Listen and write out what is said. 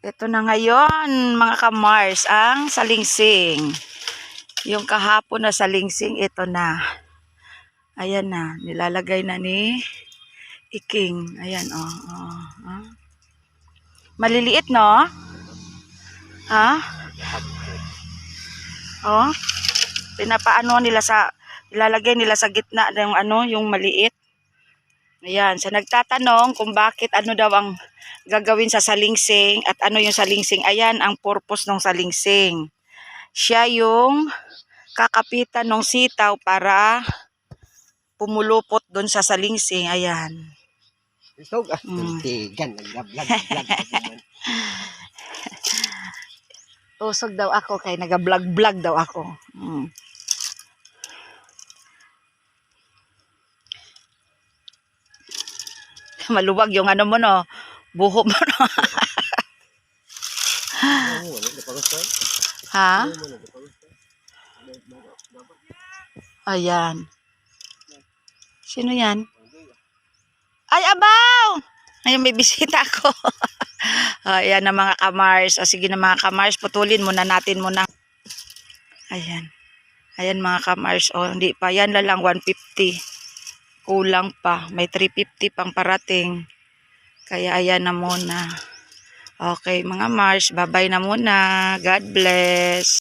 Ito na ngayon, mga kamars, ang salingsing. Yung kahapon na salingsing, ito na. Ayan na, nilalagay na ni Iking. Ayan, oh. oh, oh. Maliliit, no? Ha? Oh. Pinapaano nila sa, ilalagay nila sa gitna ng ano, yung maliit. Ayan, sa nagtatanong kung bakit ano daw ang gagawin sa salingsing at ano yung salingsing. Ayan ang purpose ng salingsing. Siya yung kakapitan ng sitaw para pumulupot doon sa salingsing. Ayan. Isog ah. Mm. Tigan. Usog daw ako kay naga-vlog-vlog daw ako. Mm. Maluwag yung ano mo no. Buho mo no. Ha? Ayan. Sino yan? Ay, abaw! Ayun, may bisita ako. Ayan na mga kamars. O sige na mga kamars, putulin muna natin muna. Ayan. Ayan mga kamars. O, hindi pa. Yan lang, 150. Kulang pa. May 350 pang parating. Kaya ayan na muna. Okay, mga Mars, babay na muna. God bless.